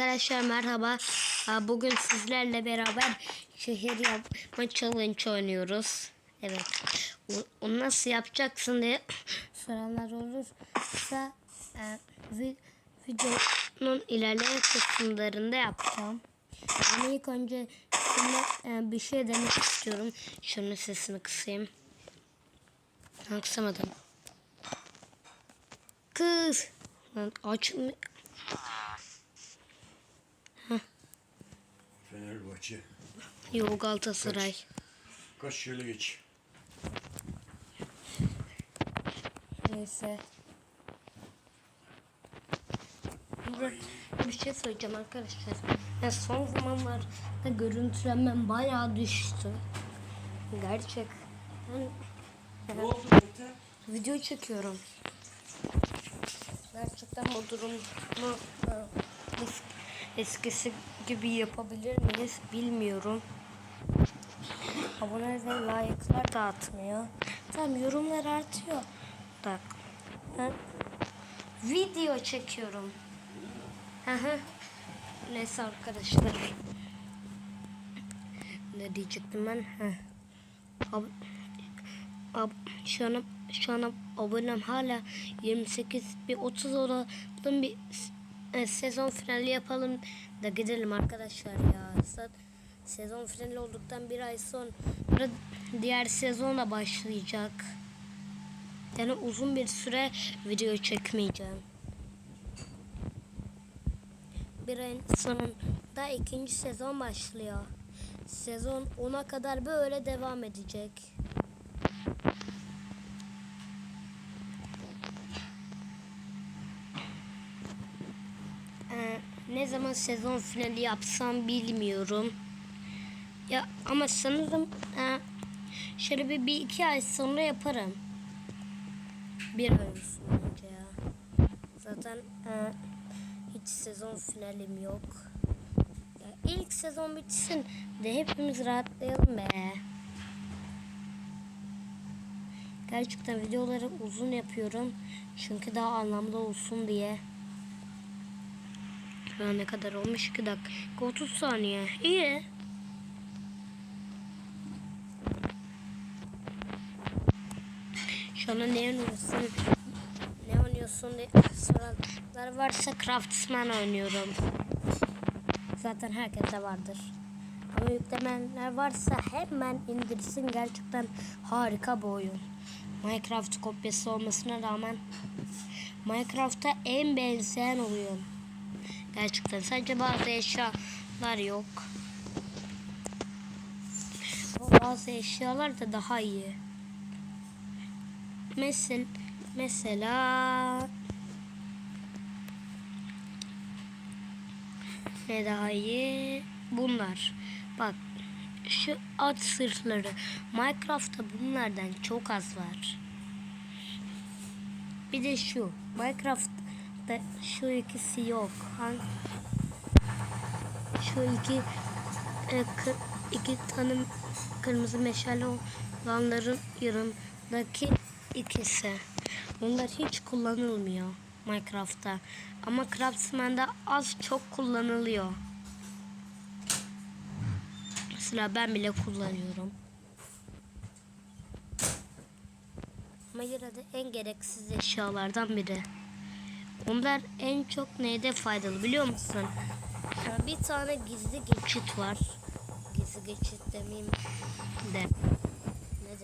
Arkadaşlar merhaba. Bugün sizlerle beraber şehir yapma challenge oynuyoruz. Evet. Onu nasıl yapacaksın diye soranlar olursa e, vi- videonun ilerleyen kısımlarında yapacağım. Ama ilk önce sizinle e, bir şey demek istiyorum. Şunun sesini kısayım. Kısamadım. Kız. Lan Fenerbahçe. Yok Galatasaray. Kaç şöyle geç. Neyse. Bir şey söyleyeceğim arkadaşlar. Ya son zamanlarda görüntülenmem bayağı düştü. Gerçek. Ne oldu Mete? video çekiyorum. Gerçekten bu durumu eskisi gibi yapabilir miyiz bilmiyorum. Abone ve like'lar da atmıyor. Tamam yorumlar artıyor. Bak. Ben video çekiyorum. Neyse arkadaşlar. Ne diyecektim ben? Ab ab şu an şu an abonem hala 28 bir 30 olalım bir sezon finali yapalım da gidelim arkadaşlar ya. Zaten sezon finali olduktan bir ay sonra diğer sezona başlayacak. Yani uzun bir süre video çekmeyeceğim. Bir ayın sonunda ikinci sezon başlıyor. Sezon 10'a kadar böyle devam edecek. Ne zaman sezon finali yapsam bilmiyorum. Ya ama sanırım e, şöyle bir, bir iki ay sonra yaparım. Bir ay önce ya. Zaten e, hiç sezon finalim yok. Ya ilk sezon bitsin de hepimiz rahatlayalım be. Gerçekten videoları uzun yapıyorum. Çünkü daha anlamlı olsun diye. An ne kadar olmuş? 2 dakika 30 saniye. İyi. Şu anda ne oynuyorsun? Ne oynuyorsun diye soranlar varsa Craftsman oynuyorum. Zaten herkeste vardır. Ama yüklemenler varsa hemen indirsin. Gerçekten harika bir oyun. Minecraft kopyası olmasına rağmen Minecraft'a en benzeyen oyun. Gerçekten sadece bazı eşyalar yok. Bazı eşyalar da daha iyi. Mesela mesela ne daha iyi? Bunlar. Bak şu at sırtları. Minecraft'ta bunlardan çok az var. Bir de şu. Minecraft'ta şu ikisi yok. Şu iki e, iki tane kırmızı meşale olanların yanındaki ikisi. Bunlar hiç kullanılmıyor Minecraft'ta. Ama Craftsman'da az çok kullanılıyor. Mesela ben bile kullanıyorum. Ama yine de en gereksiz eşyalardan biri. Onlar en çok neyde faydalı biliyor musun? Bir tane gizli geçit var. Gizli geçit demeyeyim de.